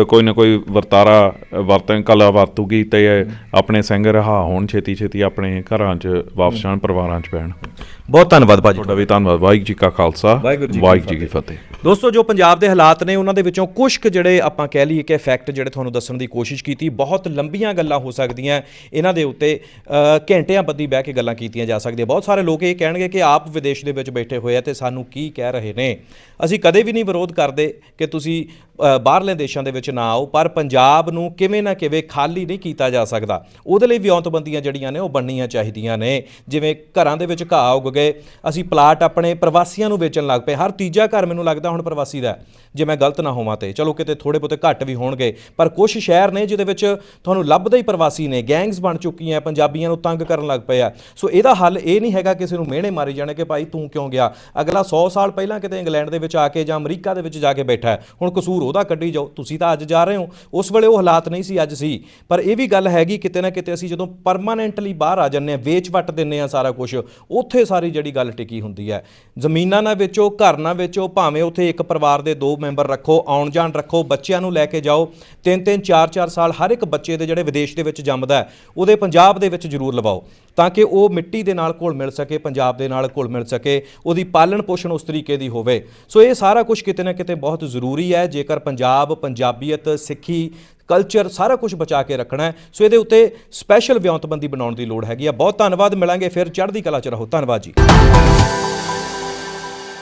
ਕੋਈ ਨਾ ਕੋਈ ਵਰਤਾਰਾ ਵਰਤਨ ਕਲਾ ਵਰਤੂਗੀ ਤੇ ਆਪਣੇ ਸਿੰਘ ਰਹਾ ਹੋਣ ਛੇਤੀ ਛੇਤੀ ਆਪਣੇ ਘਰਾਂ 'ਚ ਵਾਪਸ ਜਾਣ ਪਰਿਵਾਰਾਂ 'ਚ ਪੈਣ ਬਹੁਤ ਧੰਨਵਾਦ ਭਾਜੀ ਤੁਹਾਡਾ। ਵੀ ਧੰਨਵਾਦ। ਵਾਹਿਗੁਰੂ ਜੀ ਕਾ ਖਾਲਸਾ ਵਾਹਿਗੁਰੂ ਜੀ ਕੀ ਫਤਿਹ। ਦੋਸਤੋ ਜੋ ਪੰਜਾਬ ਦੇ ਹਾਲਾਤ ਨੇ ਉਹਨਾਂ ਦੇ ਵਿੱਚੋਂ ਕੁਝ ਕੁ ਜਿਹੜੇ ਆਪਾਂ ਕਹਿ ਲਈਏ ਕਿ ਫੈਕਟ ਜਿਹੜੇ ਤੁਹਾਨੂੰ ਦੱਸਣ ਦੀ ਕੋਸ਼ਿਸ਼ ਕੀਤੀ ਬਹੁਤ ਲੰਬੀਆਂ ਗੱਲਾਂ ਹੋ ਸਕਦੀਆਂ ਇਹਨਾਂ ਦੇ ਉੱਤੇ ਘੰਟਿਆਂ ਬੱਧੀ ਬਹਿ ਕੇ ਗੱਲਾਂ ਕੀਤੀਆਂ ਜਾ ਸਕਦੀਆਂ। ਬਹੁਤ ਸਾਰੇ ਲੋਕ ਇਹ ਕਹਿਣਗੇ ਕਿ ਆਪ ਵਿਦੇਸ਼ ਦੇ ਵਿੱਚ ਬੈਠੇ ਹੋਏ ਆ ਤੇ ਸਾਨੂੰ ਕੀ ਕਹਿ ਰਹੇ ਨੇ। ਅਸੀਂ ਕਦੇ ਵੀ ਨਹੀਂ ਵਿਰੋਧ ਕਰਦੇ ਕਿ ਤੁਸੀਂ ਬਾਹਰਲੇ ਦੇਸ਼ਾਂ ਦੇ ਵਿੱਚ ਨਾ ਆਓ, ਪਰ ਪੰਜਾਬ ਨੂੰ ਕਿਵੇਂ ਨਾ ਕਿਵੇਂ ਖਾਲੀ ਨਹੀਂ ਕੀਤਾ ਜਾ ਸਕਦਾ। ਉਹਦੇ ਲਈ ਵਿਉਂਤਬੰਦੀਆਂ ਜਿਹੜੀਆਂ ਨੇ, ਉਹ ਬਣਨੀਆਂ ਚਾਹੀਦੀਆਂ ਨੇ। ਜਿਵੇਂ ਘਰਾਂ ਦੇ ਵਿੱਚ ਘਾਹ ਉੱਗ ਗਏ, ਅਸੀਂ ਪਲਾਟ ਆਪਣੇ ਪ੍ਰਵਾਸੀਆਂ ਨੂੰ ਵੇਚਣ ਲੱਗ ਪਏ। ਹਰ ਤੀਜਾ ਘਰ ਮੈਨੂੰ ਲੱਗਦਾ ਹੁਣ ਪ੍ਰਵਾਸੀ ਦਾ ਜੇ ਮੈਂ ਗਲਤ ਨਾ ਹੋਵਾਂ ਤੇ। ਚਲੋ, ਕਿਤੇ ਥੋੜੇ ਬਹੁਤੇ ਘੱਟ ਵੀ ਹੋਣਗੇ, ਪਰ ਕੁਝ ਸ਼ਹਿਰ ਨੇ ਜਿਹਦੇ ਵਿੱਚ ਤੁਹਾਨੂੰ ਲੱਭਦੇ ਹੀ ਪ੍ਰਵਾਸੀ ਨੇ, ਗੈਂਗਸ ਬਣ ਚੁੱਕੀਆਂ ਪੰਜਾਬੀਆਂ ਨੂੰ ਤੰਗ ਕਰਨ ਲੱਗ ਪਏ ਆ। ਸੋ ਇਹਦਾ ਹੱਲ ਇਹ ਨਹੀਂ ਹੈਗਾ ਕਿਸੇ ਨੂੰ ਮਿਹਣੇ ਮਾਰੇ ਜਾਣੇ ਕਿ ਭਾਈ ਤੂੰ ਕਿਉਂ ਗਿਆ? ਅਗਲਾ 100 ਸਾਲ ਪਹਿਲਾਂ ਕਿਤੇ ਇੰਗਲੈਂਡ ਦੇ ਵਿੱਚ ਆ ਕੇ ਜਾਂ ਅਮਰੀਕਾ ਦੇ ਵਿੱਚ ਜਾ ਕੇ ਬੈਠਾ ਹੁਣ ਕਸੂਰ ਉਹਦਾ ਕੱਢੀ ਜਾਓ, ਤੁਸੀਂ ਤਾਂ ਅੱਜ ਜਾ ਰਹੇ ਹੋ। ਉਸ ਵੇਲੇ ਉਹ ਹਾਲਾਤ ਨਹੀਂ ਸੀ, ਅੱਜ ਸੀ। ਪਰ ਇਹ ਵੀ ਗੱਲ ਹੈਗੀ, ਕਿਤੇ ਨਾ ਕਿਤੇ ਅਸੀਂ ਜਦੋਂ ਪਰਮਾਨੈਂਟਲੀ ਬਾਹਰ ਆ ਜੰਨੇ ਆ ਵੇਚ ਵੱਟ ਦਿੰਨੇ ਆ ਸਾਰਾ ਕੁਝ ਉੱਥੇ ਸਾਰੀ ਜਿਹੜੀ ਗੱਲ ਟਿਕੀ ਹੁੰਦੀ ਹੈ। ਜ਼ਮੀਨਾਂ ਨਾ ਵੇਚੋ, ਘਰ ਨਾ ਵੇਚੋ, ਭਾਵੇਂ ਉੱਥੇ ਇੱਕ ਪਰਿਵਾਰ ਦੇ ਦੋ ਮੈਂਬਰ ਰੱਖੋ, ਆਉਣ ਜਾਣ ਰੱਖੋ, ਬੱਚਿਆਂ ਨੂੰ ਲੈ ਕੇ ਜਾਓ ਤਿੰਨ ਤਿੰਨ ਚਾਰ ਚਾਰ ਸਾਲ ਹਰ ਇੱਕ ਬੱਚੇ ਦੇ ਜਿਹੜੇ ਵਿਦੇਸ਼ ਦੇ ਵਿੱਚ ਜੰਮਦਾ ਉਹਦੇ ਪੰਜਾਬ ਦੇ ਵਿੱਚ ਜ਼ਰੂਰ ਲਵਾਓ। ਤਾਂ ਕਿ ਉਹ ਮਿੱਟੀ ਦੇ ਨਾਲ ਘੁਲ ਮਿਲ ਸਕੇ, ਪੰਜਾਬ ਦੇ ਨਾਲ ਘੁਲ ਮਿਲ ਸਕੇ, ਉਹਦੀ ਪਾਲਣ ਪੋਸ਼ਣ ਉਸ ਤਰੀਕੇ ਦੀ ਹੋਵੇ। ਸੋ ਇਹ ਸਾਰਾ ਕੁਝ ਕਿਤੇ ਨਾ ਕਿਤੇ ਬਹੁਤ ਜ਼ਰੂਰੀ ਹੈ। ਜੇਕਰ ਪੰਜਾਬ, ਪੰਜਾਬੀਅਤ, ਸਿੱਖੀ ਕਲਚਰ ਸਾਰਾ ਕੁਝ ਬਚਾ ਕੇ ਰੱਖਣਾ ਹੈ, ਸੋ ਇਹਦੇ ਉੱਤੇ ਸਪੈਸ਼ਲ ਵਿਉਂਤਬੰਦੀ ਬਣਾਉਣ ਦੀ ਲੋੜ ਹੈਗੀ ਆ। ਬਹੁਤ ਧੰਨਵਾਦ, ਮਿਲਾਂਗੇ ਫਿਰ ਚੜ੍ਹਦੀ ਕਲਾ ਚ ਰਹੋ। ਧੰਨਵਾਦ ਜੀ।